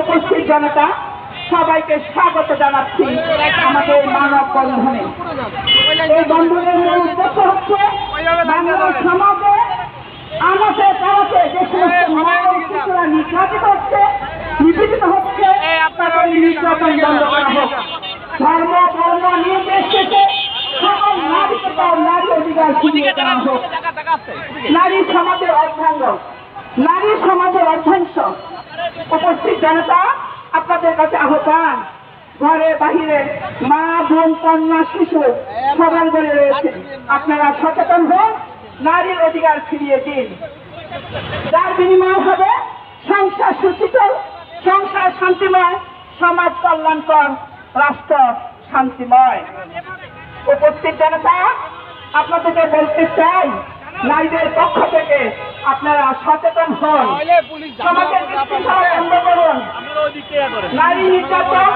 উপস্থিত জনতা, সবাইকে স্বাগত জানাচ্ছি আমাদের মানব বন্ধনে। এই বন্ধনের মূল উদ্দেশ্য হচ্ছে বাংলা সমাজে আমাকে তারাতে যে সমস্ত ও শিশুরা নির্যাতিত হচ্ছে, নিপীড়িত হচ্ছে, তাদের নির্যাতন বন্ধ করা হোক ধর্ম বর্ণ নির্দেশে সকল নারীকে তার নারী অধিকার ফিরিয়ে দেওয়া হোক নারী সমাজের অর্ধাঙ্গ নারী সমাজের অর্ধাংশ উপস্থিত জনতা আপনাদের কাছে আহ্বান ঘরে বাহিরে মা বোন কন্যা শিশু সবার ঘরে রয়েছে। আপনারা সচেতন হন নারীর অধিকার ফিরিয়ে দিন। যার বিনিময় হবে সংসার সুচিত সংসার শান্তিময় সমাজ কল্যাণকর রাষ্ট্র শান্তিময়। উপস্থিত জনতা আপনাদেরকে বলতে চাই নারীদের পক্ষ থেকে আপনারা সচেতন হন। সমাজের বন্ধ করুন। নারী নির্যাতন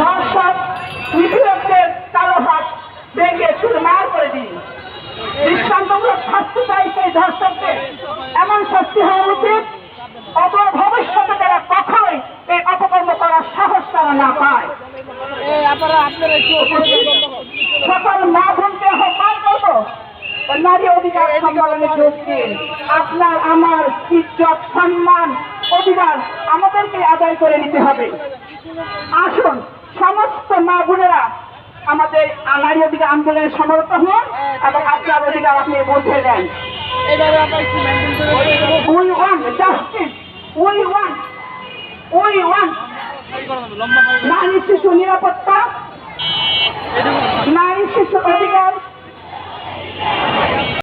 ধর্ষণ নিপীড়কদের কালো হাত ভেঙে চুরমার করে দিন। দৃষ্টান্তমূলক শাস্তি চাই সেই ধর্ষকদের। এমন শাস্তি হওয়া উচিত অপর ভবিষ্যতে তারা কখনোই এই অপকর্ম করার সাহস তারা না পায়। সকল মা বোনকে করব নারী অধিকার সম্মেলনের আপনার আমার ইজ্জত সম্মান অধিকার আমাদেরকে আদায় করে নিতে হবে। আসুন সমস্ত মা বোনেরা আমাদের নারী অধিকার আন্দোলনের সমর্থ হন এবং আপনার অধিকার আপনি বুঝে দেন we want justice we want we want নারী শিশু নিরাপত্তা নারী শিশু অধিকার